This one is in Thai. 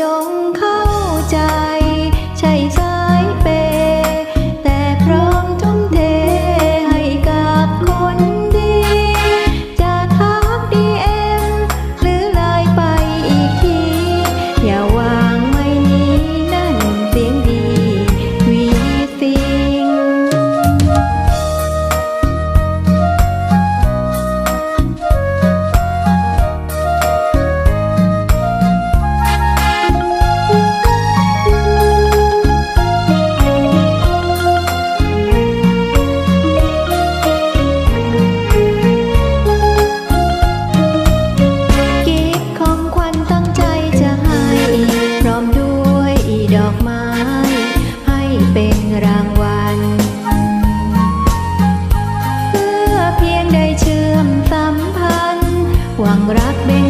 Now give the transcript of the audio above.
จงเข้าใจ รักเบ่ง